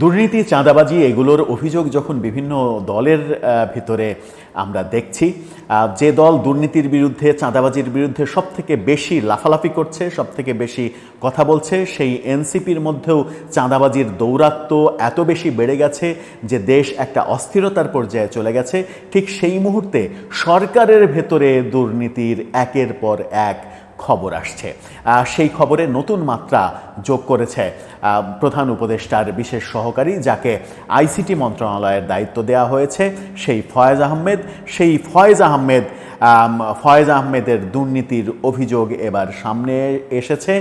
দুর্নীতি, চাঁদাবাজি এগুলোর অভিযোগ যখন বিভিন্ন দলের ভিতরে আমরা দেখছি যে দল দুর্নীতির বিরুদ্ধে, চাঁদাবাজির বিরুদ্ধে সব থেকে বেশি লাফালাফি করছে সব থেকে বেশি কথা বলছে, সেই এনসিপির মধ্যেও চাঁদাবাজির দৌরাত্ম এত বেশি বেড়ে গেছে যে দেশ একটা অস্থিরতার পর্যায়ে চলে গেছে। ঠিক সেই মুহূর্তে সরকারের ভেতরে দুর্নীতির একের পর এক খবর আসছে। সেই খবরে নতুন মাত্রা যোগ করেছে প্রধান উপদেষ্টার বিশেষ সহকারী, যাকে আইসিটি মন্ত্রণালয়ের দায়িত্ব দেওয়া হয়েছে, সেই ফয়েজ আহমেদ। সেই ফয়েজ আহমেদ ফয়েজ আহমেদের দুর্নীতির অভিযোগ এবার সামনে এসেছে।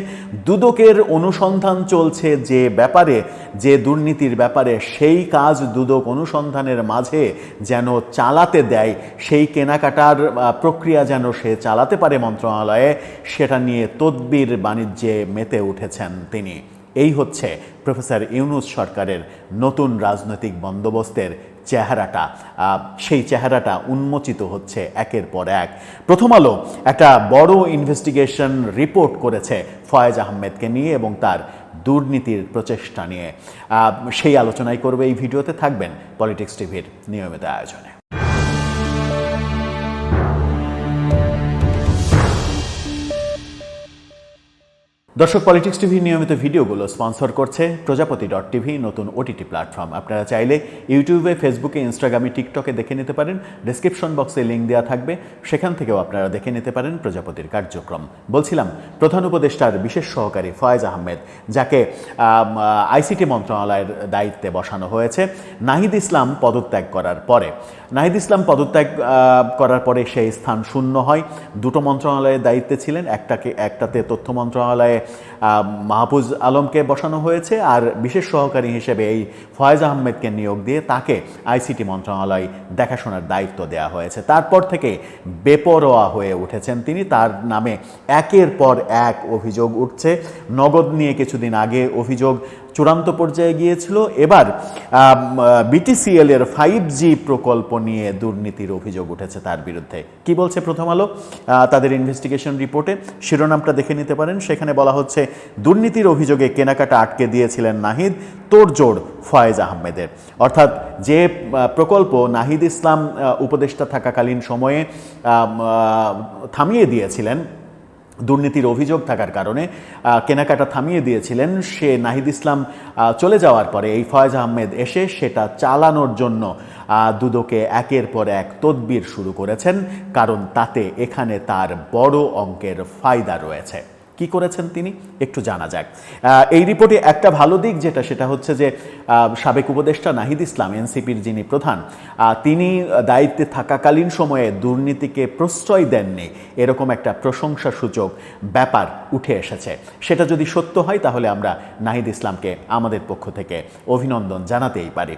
দুদকের অনুসন্ধান চলছে যে ব্যাপারে, যে দুর্নীতির ব্যাপারে সেই কাজ দুদক অনুসন্ধানের মাঝে যেন চালাতে দেয়, সেই কেনাকাটার প্রক্রিয়া যেন সে চালাতে পারে মন্ত্রণালয়ে, সেটা নিয়ে তদবির বাণিজ্যে মেতে উঠেছেন তিনি। এই হচ্ছে প্রফেসর ইউনুস সরকারের নতুন রাজনৈতিক বন্দোবস্তের চেহারাটা সেই চেহারাটা উন্মোচিত হচ্ছে একের পর এক। প্রথম আলো একটা বড় ইনভেস্টিগেশন রিপোর্ট করেছে ফয়েজ আহমেদকে নিয়ে এবং তার দুর্নীতির প্রচেষ্টা নিয়ে। সেই আলোচনাই করবে এই ভিডিওতে, থাকবেন পলিটিক্স টিভির নিয়মিত আয়োজনে। দর্শক পলিটিক্স টিভি নিয়মিত ভিডিওগুলো স্পন্সর করছে প্রজাপতি ডট টিভি নতুন ওটিটি প্ল্যাটফর্ম আপনারা চাইলে ইউটিউবে ফেসবুকে ইনস্টাগ্রামে টিকটকে দেখে নিতে পারেন। ডিসক্রিপশন বক্সে লিঙ্ক দেওয়া থাকবে। সেখান থেকেও আপনারা দেখে নিতে পারেন প্রজাপতির কার্যক্রম। বলছিলাম, প্রধান উপদেষ্টার বিশেষ সহকারী ফয়েজ আহমেদ, যাকে আইসিটি মন্ত্রণালয়ের দায়িত্বে বসানো হয়েছে, নাহিদ ইসলাম পদত্যাগ করার পরে। নাহিদ ইসলাম পদত্যাগ করার পরে সেই স্থান শূন্য হয়। দুটো মন্ত্রণালয়ের দায়িত্বে ছিলেন, একটাকে, একটাতে তথ্য মন্ত্রণালয়ে মাহফুজ আলমকে বসানো হয়েছে আর বিশেষ সহকারী হিসেবে এই ফয়েজ আহমেদকে নিয়োগ দিয়ে তাকে আইসিটি মন্ত্রণালয় দেখাশোনার দায়িত্ব দেওয়া হয়েছে। তারপর থেকে বেপরোয়া হয়ে উঠেছেন তিনি। তার নামে একের পর এক অভিযোগ উঠছে। নগদ নিয়ে কিছুদিন আগে অভিযোগ চূড়ান্ত পর্যায়ে গিয়েছিল। এবার বিটিসিএল এর ফাইভ জি প্রকল্প নিয়ে দুর্নীতির অভিযোগ উঠেছে তার বিরুদ্ধে। কি বলছে প্রথম আলো? তাদের ইনভেস্টিগেশন রিপোর্টে শিরোনামটা দেখে নিতে পারেন। সেখানে বলা হচ্ছে, দুর্নীতির অভিযোগে কেনাকাটা আটকে দিয়েছিলেন নাহিদ তোড়জোড় ফয়েজ আহমেদের। অর্থাৎ যে প্রকল্প নাহিদ ইসলাম উপদেষ্টা থাকাকালীন সময়ে থামিয়ে দিয়েছিলেন দুর্নীতির অভিযোগ থাকার কারণে কেনাকাটা থামিয়ে দিয়েছিলেন সে নাহিদ ইসলাম চলে যাওয়ার পরে। এই ফয়েজ আহমেদ এসে সেটা চালানোর জন্য দুদকে একের পর এক তদবির শুরু করেছেন, কারণ তাতে এখানে তার বড় অঙ্কের ফায়দা রয়েছে। কি করেছেন তিনি? একটু জানা যাক। এই রিপোর্টে একটা ভালো দিক যেটা, সেটা হচ্ছে যে সাবেক উপদেষ্টা নাহিদ ইসলাম, এনসিপির যিনি প্রধান তিনি দায়িত্বে থাকাকালীন সময়ে দুর্নীতিকে প্রশ্রয় দেননি। এরকম একটা প্রশংসাসূচক ব্যাপার উঠে এসেছে। সেটা যদি সত্য হয়, তাহলে আমরা নাহিদ ইসলামকে আমাদের পক্ষ থেকে অভিনন্দন জানাতেই পারি।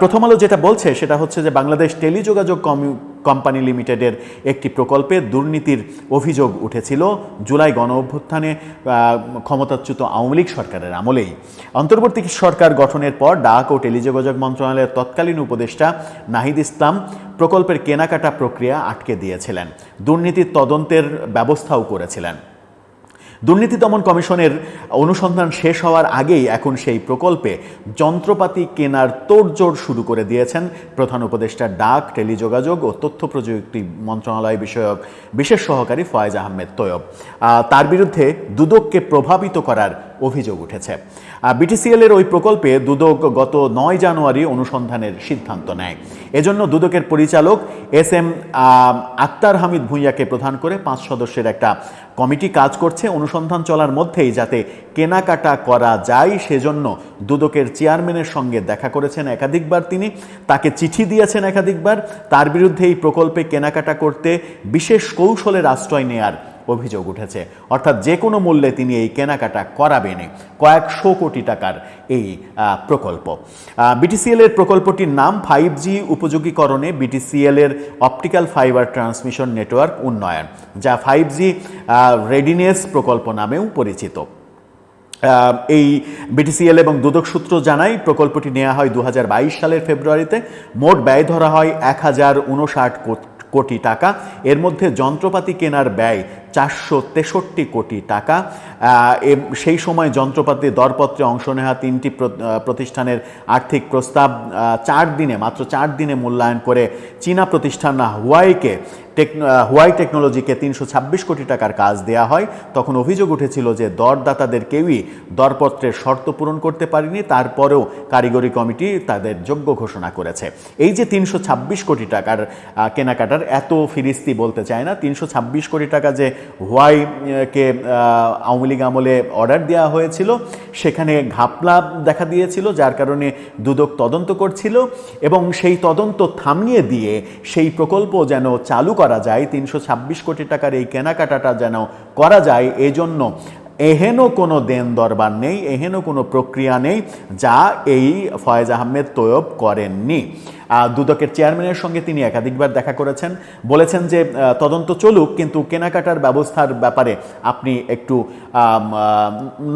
প্রথম আলো যেটা বলছে, সেটা হচ্ছে যে, বাংলাদেশ টেলিযোগাযোগ কমিউ কোম্পানি লিমিটেডের একটি প্রকল্পে দুর্নীতির অভিযোগ উঠেছিল। জুলাই গণ অভ্যুত্থানে ক্ষমতাচ্যুত আওয়ামী লীগ সরকারের আমলেই। অন্তর্বর্তী সরকার গঠনের পর ডাক ও টেলিযোগাযোগ মন্ত্রণালয়ের তৎকালীন উপদেষ্টা নাহিদ ইসলাম প্রকল্পের কেনাকাটা প্রক্রিয়া আটকে দিয়েছিলেন। দুর্নীতির তদন্তের ব্যবস্থাও করেছিলেন। দুর্নীতি দমন কমিশনের অনুসন্ধান শেষ হওয়ার আগেই এখন সেই প্রকল্পে যন্ত্রপাতি কেনার তোড়জোড় শুরু করে দিয়েছেন প্রধান উপদেষ্টা ডাক, টেলিযোগাযোগ ও তথ্য প্রযুক্তি মন্ত্রণালয় বিষয়ক বিশেষ সহকারী ফয়েজ আহমেদ তৈয়ব। তার বিরুদ্ধে দুদককে প্রভাবিত করার অভিযোগ উঠেছে। বিটিসিএল এর ওই প্রকল্পে দুদক গত নয় জানুয়ারি অনুসন্ধানের সিদ্ধান্ত নেয়। এজন্য দুদকের পরিচালক এস এম আক্তার হামিদ ভূঁইয়াকে প্রধান করে পাঁচ সদস্যের একটা কমিটি কাজ করছে। অনুসন্ধান চলার মধ্যেই যাতে কেনাকাটা করা যায়, সেজন্য দুদকের চেয়ারম্যানের সঙ্গে দেখা করেছেন একাধিকবার তিনি। তাকে চিঠি দিয়েছেন একাধিকবার। তার বিরুদ্ধে এই প্রকল্পে কেনাকাটা করতে বিশেষ কৌশলের আশ্রয় নেয়ার অভিযোগ উঠেছে। অর্থাৎ যে কোনো মূল্যে তিনি এই কেনাকাটা করাবেন কয়েকশো কোটি টাকার এই প্রকল্প। বিটিসিএল এর প্রকল্পটির নাম ফাইভ জি উপযোগীকরণে বিটিসিএল এর অপটিক্যাল ফাইবার ট্রান্সমিশন নেটওয়ার্ক উন্নয়ন, যা ফাইভ জি রেডিনেস প্রকল্প নামেও পরিচিত। এই বিটিসিএল এবং দুদক সূত্র জানায়, প্রকল্পটি নেওয়া হয় দু হাজার বাইশ সালের ফেব্রুয়ারিতে। মোট ব্যয় ধরা হয় এক হাজার উনষাট কোটি টাকা। এর মধ্যে যন্ত্রপাতি কেনার ব্যয় চারশো তেষট্টি কোটি টাকা। সেই সময় যন্ত্রপাতি দরপত্রে অংশ নেওয়া তিনটি প্র- প্রতিষ্ঠানের আর্থিক প্রস্তাব চার দিনে, মাত্র চার দিনে মূল্যায়ন করে চীনা প্রতিষ্ঠান হুয়াইকে টেক হুয়াই টেকনোলজিকে তিনশো ছাব্বিশ কোটি টাকার কাজ দেয়া হয়। তখন অভিযোগ উঠেছিল যে দরদাতাদের কেউই দরপত্রের শর্ত পূরণ করতে পারেনি। তারপরেও কারিগরি কমিটি তাদের যোগ্য ঘোষণা করেছে। এই যে তিনশো ছাব্বিশ কোটি টাকার কেনাকাটার এত ফিরিস্তি বলতে চায় না। তিনশো ছাব্বিশ কোটি টাকা যে হুয়াই আহ, কে আহ, আওয়ামী লীগ আমলে অর্ডার দেওয়া হয়েছিল সেখানে ঘাপলা দেখা দিয়েছিল যার কারণে দুদক তদন্ত করছিল এবং সেই তদন্ত থামিয়ে দিয়ে সেই প্রকল্প যেন চালু করা যায় তিনশো ছাব্বিশ কোটি টাকার এই কেনাকাটাটা যেন করা যায় এজন্য এহেন কোনো দেন দরবার নেই এহেন কোনো প্রক্রিয়া নেই যা এই ফয়েজ আহমেদ তৈয়ব করেননি। দুদকের চেয়ারম্যানের সঙ্গে তিনি একাধিকবার দেখা করেছেন। বলেছেন যে তদন্ত চলুক, কিন্তু কেনাকাটার ব্যবস্থার ব্যাপারে আপনি একটু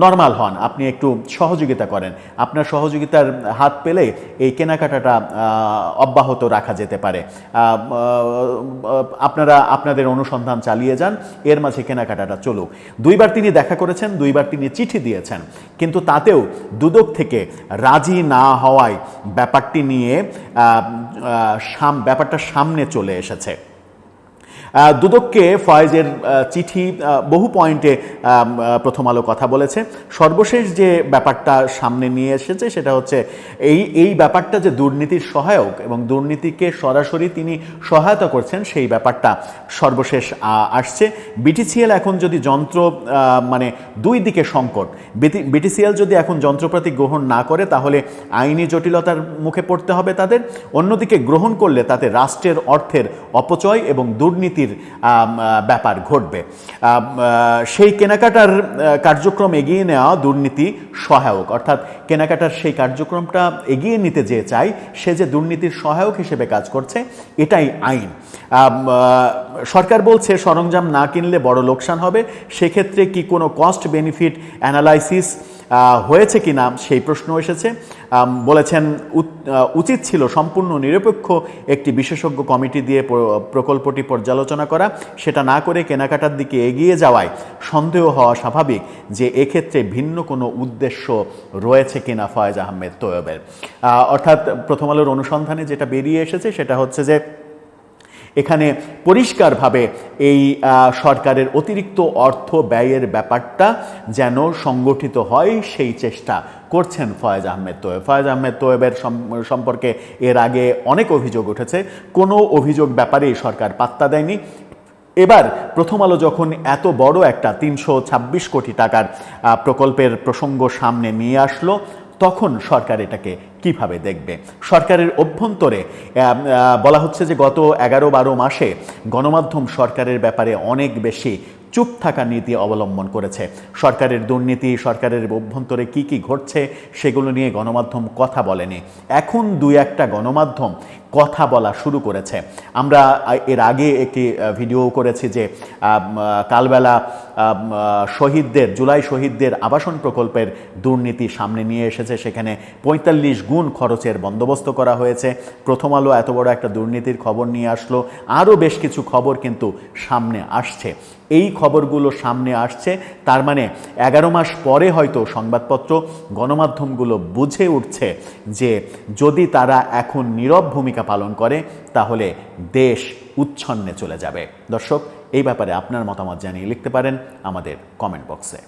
নর্মাল হন, আপনি একটু সহযোগিতা করেন। আপনার সহযোগিতার হাত পেলে এই কেনাকাটাটা অব্যাহত রাখা যেতে পারে। আপনারা আপনাদের অনুসন্ধান চালিয়ে যান, এর মাঝে কেনাকাটাটা চলুক। দুইবার তিনি দেখা করেছেন, দুইবার তিনি চিঠি দিয়েছেন। কিন্তু তাতেও দুদক থেকে রাজি না হওয়ায় ব্যাপারটি নিয়ে ব্যাপারটা সামনে চলে এসেছে। দুদককে ফয়েজের চিঠি বহু পয়েন্টে প্রথম আলো কথা বলেছে। সর্বশেষ যে ব্যাপারটা সামনে নিয়ে এসেছে সেটা হচ্ছে এই এই ব্যাপারটা যে দুর্নীতির সহায়ক এবং দুর্নীতিকে সরাসরি তিনি সহায়তা করছেন সেই ব্যাপারটা সর্বশেষ আসছে। বিটিসিএল এখন যদি যন্ত্র মানে দুই দিকে সংকট বিটিসিএল যদি এখন যন্ত্রপাতি গ্রহণ না করে তাহলে আইনি জটিলতার মুখে পড়তে হবে তাদের। অন্যদিকে গ্রহণ করলে তাতে রাষ্ট্রের অর্থের অপচয় এবং দুর্নীতির আম, ব্যাপার ঘটবে। সেই কেনাকাটার কার্যক্রম এগিয়ে নেওয়া দুর্নীতি সহায়ক। অর্থাৎ কেনাকাটার সেই কার্যক্রমটা এগিয়ে নিতে যে চাই সে যে দুর্নীতির সহায়ক হিসেবে কাজ করছে এটাই আইন। সরকার বলছে সরঞ্জাম না কিনলে বড় লোকসান হবে। সেক্ষেত্রে কি কোনো কস্ট বেনিফিট অ্যানালাইসিস হয়েছে কি না সেই প্রশ্ন এসেছে। বলেছেন উচিত ছিল সম্পূর্ণ নিরপেক্ষ একটি বিশেষজ্ঞ কমিটি দিয়ে প্রকল্পটি পর্যালোচনা করা। সেটা না করে কেনাকাটার দিকে এগিয়ে যাওয়ায় সন্দেহ হওয়া স্বাভাবিক যে এক্ষেত্রে ভিন্ন কোনো উদ্দেশ্য রয়েছে কিনা ফয়েজ আহমেদ তৈয়বের। আহ, অর্থাৎ প্রথম আলোর অনুসন্ধানে যেটা বেরিয়ে এসেছে সেটা হচ্ছে যে এখানে পরিষ্কারভাবে এই সরকারের অতিরিক্ত অর্থ ব্যয়ের ব্যাপারটা যেন সংগঠিত হয় সেই চেষ্টা করছেন ফয়েজ আহমেদ তোয়েব। ফয়েজ আহমেদ তোয়েবের সম- সম্পর্কে এর আগে অনেক অভিযোগ উঠেছে। কোনো অভিযোগ ব্যাপারেই সরকার পাত্তা দেয়নি। এবার প্রথম আলো যখন এত বড় একটা তিনশো ছাব্বিশ কোটি টাকার প্রকল্পের প্রসঙ্গ সামনে নিয়ে আসলো তখন সরকার এটাকে কীভাবে দেখবে? সরকারের অভ্যন্তরে বলা হচ্ছে যে গত এগারো বারো মাসে গণমাধ্যম সরকারের ব্যাপারে অনেক বেশি চুপ থাকার নীতি অবলম্বন করেছে। সরকারের দুর্নীতি, সরকারের অভ্যন্তরে কি কি ঘটছে, সেগুলো নিয়ে গণমাধ্যম কথা বলেনি। এখন দুই একটা গণমাধ্যম কথা বলা শুরু করেছে। আমরা এর আগে একটি ভিডিও করেছি যে কালবেলা শহীদদের, জুলাই শহীদদের আবাসন প্রকল্পের দুর্নীতি সামনে নিয়ে এসেছে। সেখানে পঁয়তাল্লিশ গুণ খরচের বন্দোবস্ত করা হয়েছে। প্রথম আলো এত বড় একটা দুর্নীতির খবর নিয়ে আসলো। আরও বেশ কিছু খবর কিন্তু সামনে আসছে। এই খবরগুলো সামনে আসছে, তার মানে এগারো মাস পরে হয়তো সংবাদপত্র, গণমাধ্যমগুলো বুঝে উঠছে যে যদি তারা এখন নীরব ভূমিকা পালন করে, তাহলে দেশ উচ্ছন্নে চলে যাবে। দর্শক, এই ব্যাপারে আপনার মতামত জানিয়ে লিখতে পারেন আমাদের কমেন্ট বক্সে